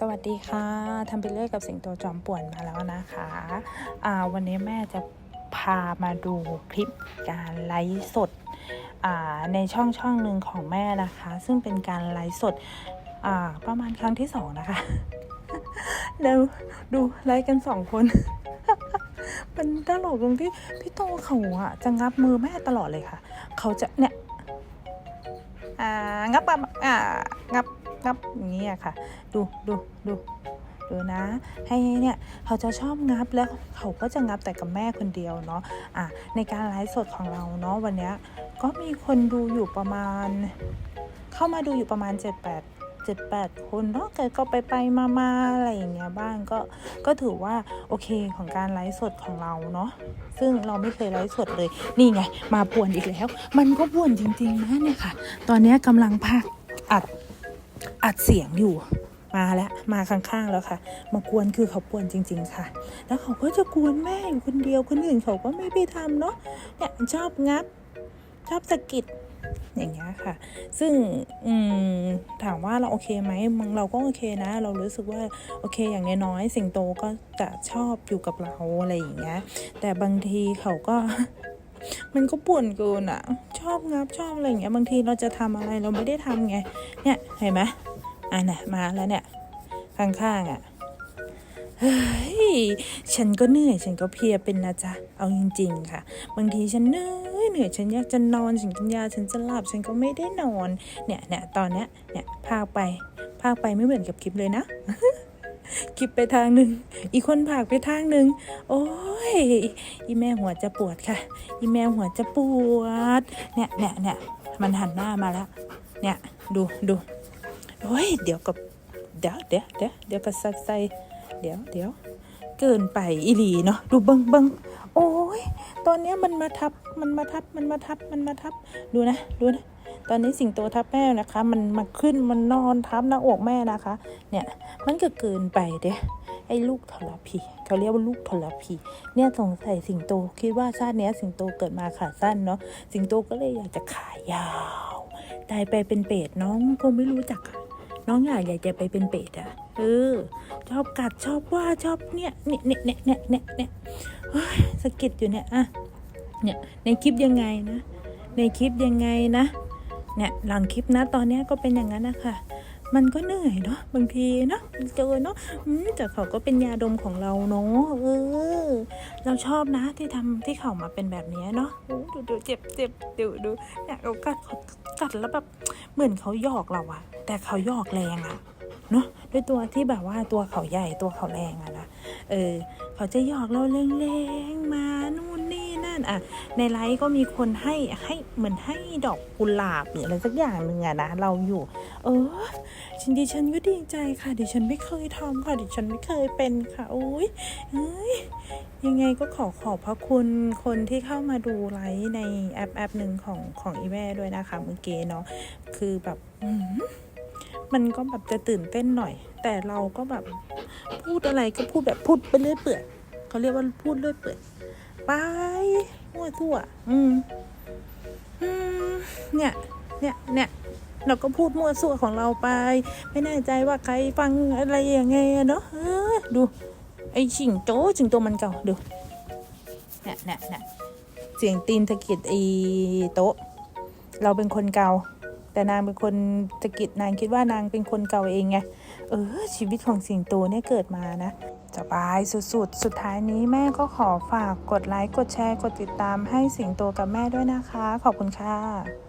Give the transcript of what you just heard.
สวัสดีค่ะทำไปเรื่อยกับสิงโตจอมป่วนมาแล้วนะคะอ่าวันนี้แม่จะพามาดูคลิปการไลฟ์สดอ่าในช่องช่องหนึ่งของแม่นะคะ ซึ่งเป็นการไลฟ์สดอ่าประมาณครั้งที่สองนะคะเดี๋ยวดูไลฟ์กันสองคนมันตลกตรงที่พี่โตเขาอะจะงับมือแม่ตลอดเลยค่ะ เขาจะเนี่ยอ่างับงับอ่างับ งับอย่างนี้อะค่ะ ดูดูดูดูนะ ให้เนี่ยเขาจะชอบงับแล้วเขาก็จะงับแต่กับแม่คนเดียวเนาะอะในการไลฟ์สดของเราเนาะวันเนี้ยก็มีคนดูอยู่ประมาณ เข้ามาดูอยู่ประมาณ 7 8 7 8 คนเนาะแต่ก็ไปไปมามาอะไรอย่างเงี้ยบ้างก็ก็ถือว่าโอเคของการไลฟ์สดของเราเนาะซึ่งเราไม่เคยไลฟ์สดเลยนี่ไง มาป่วนอีกแล้ว มันก็ป่วนจริงๆนะเนี่ยค่ะ ตอนนี้กำลังพากอัด อัดเสียงอยู่มาแล้วมาข้างๆแล้วค่ะ มากวนคือเขาป่วนจริง ๆ ค่ะ แล้วเขาก็จะกวนแม่อยู่คนเดียวคนอื่นเขาก็ไม่ไปทำเนาะเนี่ยชอบงับชอบสะกิดอย่างเงี้ยค่ะ ซึ่งอืมถามว่าเราโอเคไหมมึงเราก็โอเคนะ เรารู้สึกว่าโอเคอย่างน้อยๆสิงโตก็จะชอบอยู่กับเราอะไรอย่างเงี้ย แต่บางทีเขาก็ มันก็ป่วนเกินอะชอบงับชอบอะไรอย่างเงี้ยบางทีเราจะทำอะไรเราไม่ได้ทำไง เนี่ยเห็นไหมอะน่ะมาแล้วเนี่ยข้างๆอะเฮ้ยฉันก็เหนื่อยฉันก็เพียเป็นนะจ๊ะเอาจริง ๆ ค่ะ บางทีฉันเหนื่อยเหนื่อยฉันอยากจะนอนฉันกินยาฉันจะหลับฉันก็ไม่ได้นอนเนี่ยเนี่ยตอนเนี้ยเนี่ยพาไปพาไปไม่เหมือนกับคลิปเลยนะ คลิปไปทางหนึ่ง อีกคนพากไปทางหนึ่ง โอ้ย อีแม่หัวจะปวดค่ะ อีแม่หัวจะปวด เนี่ยเนี่ยเนี่ยมันหันหน้ามาแล้ว เนี่ยดูดูโอ้ย เดี๋ยวกับเดี๋ยวเดี๋ยวเดี๋ยวเดี๋ยวก็ซักใส่เดี๋ยวเดี๋ยวเกินไปอีหลีเนาะดูเบิงเบิงโอ้ยตอนเนี้ยมันมาทับมันมาทับมันมาทับมันมาทับดูนะดูนะ ตอนนี้สิงโตทับแม่นะคะ มันมาขึ้นมันนอนทับหน้าอกแม่นะคะ เนี่ยมันก็เกินไปเด้ไอ้ลูกทรพีเขาเรียกว่าลูกทรพีเนี่ยสงสัยสิงโตคิดว่าชาติเนี้ยสิงโตเกิดมาขาสั้นเนาะสิงโตก็เลยอยากจะขายาวตายไปเป็นเป็ดน้องคงไม่รู้จักน้องอยากอยากจะไปเป็นเป็ดอะเออชอบกัดชอบว่าชอบเนี่ยเนี่ยเนี่ยเนี่ยเนี่ยเนี่ยเนี่ยเฮ้ยสะกิดอยู่เนี่ยอะเนี่ยในคลิปยังไงนะ ในคลิปยังไงนะ เนี่ยหลังคลิปนะตอนนี้ก็เป็นอย่างนั้นนะคะมันก็เหนื่อยเนาะบางทีเนาะเจอเนาะแต่เขาก็เป็นยาดมของเราเนาะเออเราชอบนะที่ทำที่เขามาเป็นแบบนี้เนาะดูดูเจ็บเจ็บดูดูเนี่ยเขากัดกัดแล้วแบบเหมือนเขาหยอกเราอะแต่เขาหยอกแรงอะเนาะด้วยตัวที่แบบว่าตัวเขาใหญ่ตัวเขาแรงอะนะเออ เขาจะหยอกเราแรงๆมา นู่นนี่ะในไลฟ์ก็มีคนให้ให้เหมือนให้ดอกกุหลาบหรืออะไรสักอย่างหนึ่งอะนะเราอยู่ เออฉันดิฉันก็ดีใจค่ะ ดิฉันไม่เคยทำค่ะ ดิฉันไม่เคยเป็นค่ะโอ้ยเอ้ยยังไงก็ขอขอบพระคุณคนที่เข้ามาดูไลฟ์ในแอปแอปหนึ่งของของอีแม่ด้วยนะคะเมื่อกี้เนาะคือแบบมมันก็แบบจะตื่นเต้นหน่อย แต่เราก็แบบพูดอะไรก็พูดแบบพูดไปเรื่อยเปื่อยเขาเรียกว่าพูดเรื่อยเปื่อย ไปมั่วทั่ว อืมอืมเนี่ย เนี่ย เนี่ยเราก็พูดมั่วซั่วของเราไป ไม่แน่ใจว่าใครฟังอะไรยังไงเนาะเออดู ไอชิงโจ้ชิงโตมันเก่าดูเนี่ยเนี่ยเนี่ยเสียงตีนตะกิดไอโต๊ะ เราเป็นคนเก่า แต่นางเป็นคนตะกิดนางคิดว่านางเป็นคนเก่าเองไงเออชีวิตของสิงโตเนี่ยเกิดมานะ สบายสุดๆ สุดท้ายนี้แม่ก็ขอฝากกดไลค์ กดแชร์ กดติดตามให้สิงโตกับแม่ด้วยนะคะ ขอบคุณค่ะ